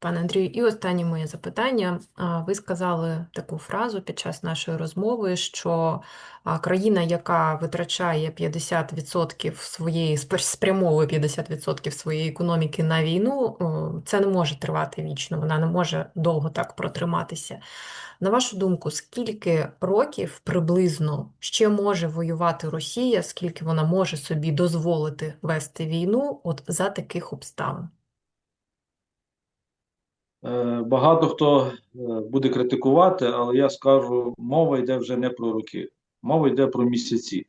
Пане Андрію, і останнє моє запитання. Ви сказали таку фразу під час нашої розмови, що країна, яка витрачає 50% своєї спрямовує 50% своєї економіки на війну, це не може тривати вічно, вона не може довго так протриматися. На вашу думку, скільки років приблизно ще може воювати Росія, скільки вона може собі дозволити вести війну от за таких обставин? Е, Багато хто е, буде критикувати, але я скажу, мова йде вже не про роки, мова йде про місяці.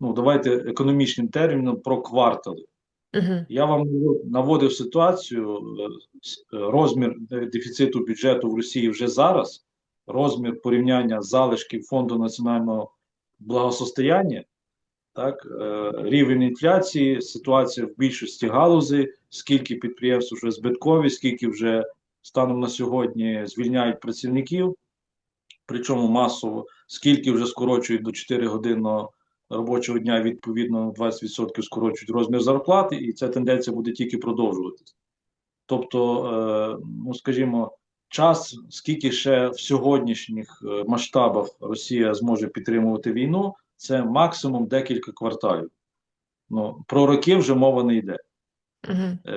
Ну, давайте економічним терміном про квартали. Угу. Я вам наводив ситуацію, е, розмір дефіциту бюджету в Росії вже зараз, розмір порівняння залишків Фонду національного благосостояння, так, рівень інфляції, ситуація в більшості галузей, скільки підприємств вже збиткові, скільки вже станом на сьогодні звільняють працівників, причому масово, скільки вже скорочують до 4 годинного робочого дня, відповідно на 20% скорочують розмір зарплати, і ця тенденція буде тільки продовжуватися. Тобто, е, ну скажімо, час, скільки ще в сьогоднішніх е, масштабах Росія зможе підтримувати війну, це максимум декілька кварталів. Ну, про роки вже мова не йде. Угу.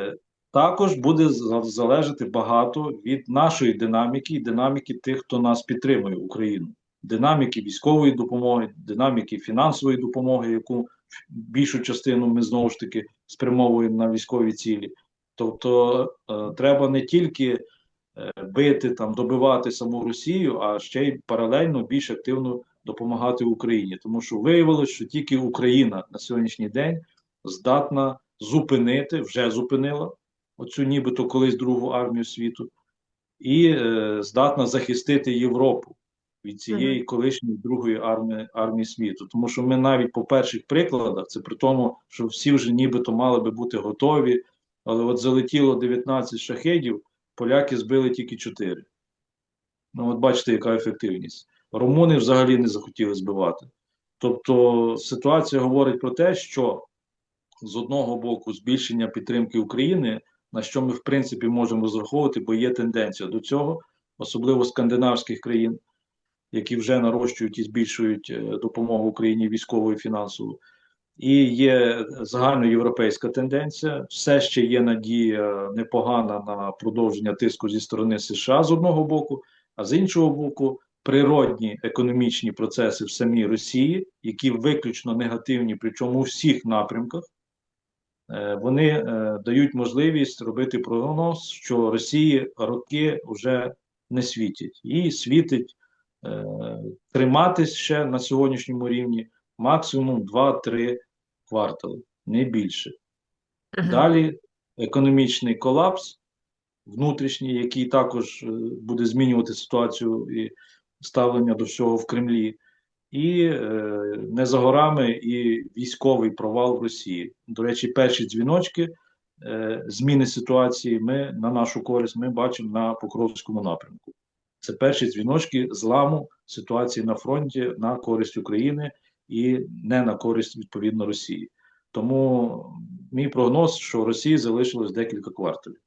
Також буде залежати багато від нашої динаміки і динаміки тих, хто нас підтримує Україну. Динаміки військової допомоги, динаміки фінансової допомоги, яку більшу частину ми знову ж таки спрямовуємо на військові цілі. Тобто е, треба не тільки е, бити там, добивати саму Росію, а ще й паралельно більш активно допомагати Україні. Тому що виявилось, що тільки Україна на сьогоднішній день здатна зупинити, вже зупинила оцю нібито колись другу армію світу, і е, здатна захистити Європу від цієї колишньої другої армії, армії світу. Тому що ми навіть по перших прикладах, це при тому, що всі вже нібито мали би бути готові, але от залетіло 19 шахедів, поляки збили тільки 4. Ну, от бачите, яка ефективність. Румуни взагалі не захотіли збивати. Тобто ситуація говорить про те, що з одного боку збільшення підтримки України, на що ми в принципі можемо розраховувати, бо є тенденція до цього, особливо скандинавських країн, які вже нарощують і збільшують е, допомогу Україні військову і фінансову. І є загальноєвропейська тенденція. Все ще є надія непогана на продовження тиску зі сторони США з одного боку, а з іншого боку, природні економічні процеси в самій Росії, які виключно негативні, причому у всіх напрямках, вони е, дають можливість робити прогноз, що Росії роки вже не світять. Їй світить е, триматись ще на сьогоднішньому рівні максимум 2-3 квартали, не більше. Угу. Далі економічний колапс внутрішній, який також е, буде змінювати ситуацію і ставлення до всього в Кремлі, і е, не за горами і військовий провал в Росії. До речі, перші дзвіночки е, зміни ситуації ми на нашу користь ми бачимо на Покровському напрямку. Це перші дзвіночки зламу ситуації на фронті на користь України і не на користь відповідно Росії. Тому мій прогноз, що Росії залишилось декілька кварталів.